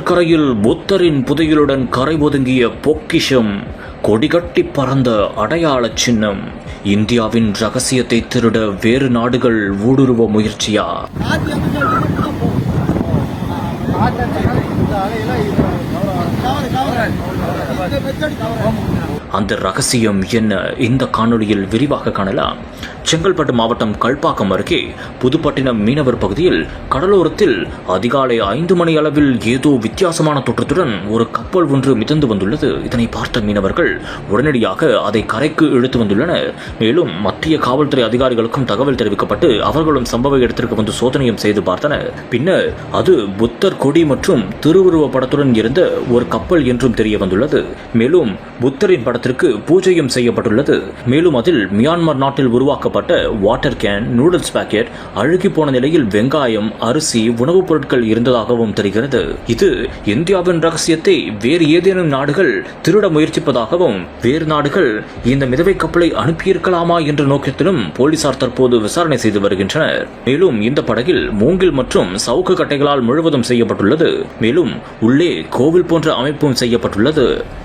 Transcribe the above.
கடற்கரையில் புத்தரின் புதையலுடன் கரை ஒதுங்கிய பொக்கிஷம் கொடிகட்டி பறந்த அடையாள சின்னம். இந்தியாவின் ரகசியத்தை திருட வேறு நாடுகள் ஊடுருவ முயற்சியா? அந்த ரகசியம் என்ன? இந்த காணொளியில் விரிவாக காணலாம். செங்கல்பட்டு மாவட்டம் கல்பாக்கம் அருகே புதுப்பட்டினம் மீனவர் பகுதியில் கடலோரத்தில் அதிகாலை ஐந்து மணி அளவில் ஏதோ வித்தியாசமான தோற்றத்துடன் ஒரு கப்பல் ஒன்று மிதந்து வந்துள்ளது. இதனை பார்த்த மீனவர்கள் உடனடியாக அதை கரைக்கு இழுத்து வந்துள்ளனர். மேலும் மத்திய காவல்துறை அதிகாரிகளுக்கும் தகவல் தெரிவிக்கப்பட்டு அவர்களும் சம்பவ இடத்திற்கு வந்து சோதனையும் செய்து பார்த்தனர். பின்னர் அது புத்தர் கொடி மற்றும் திருவுருவ படத்துடன் இருந்த ஒரு கப்பல் என்றும் தெரிய வந்துள்ளது. மேலும் புத்தரின் படத்திற்கு பூஜையும் செய்யப்பட்டுள்ளது. மேலும் அதில் மியான்மர் நாட்டில் உருவாக்கப்பட்ட வாட்டர் கேன் நூடுல்ஸ் பாக்கெட் அழுகி போன நிலையில் வெங்காயம் அரிசி உணவுப் பொருட்கள் இருந்ததாகவும் தெரிகிறது. இது இந்தியாவின் ரகசியத்தை வேறு ஏதேனும் நாடுகள் திருட முயற்சிப்பதாகவும் வேறு நாடுகள் இந்த மிதவை கப்பலை அனுப்பியிருக்கலாமா என்ற நோக்கத்திலும் போலீசார் தற்போது விசாரணை செய்து வருகின்றனர். மேலும் இந்த படகில் மூங்கில் மற்றும் சவுக்கு கட்டைகளால் முழுவதும் செய்யப்பட்டுள்ளது. மேலும் உள்ளே கோவில் போன்ற அமைப்பும் செய்யப்பட்டுள்ளது.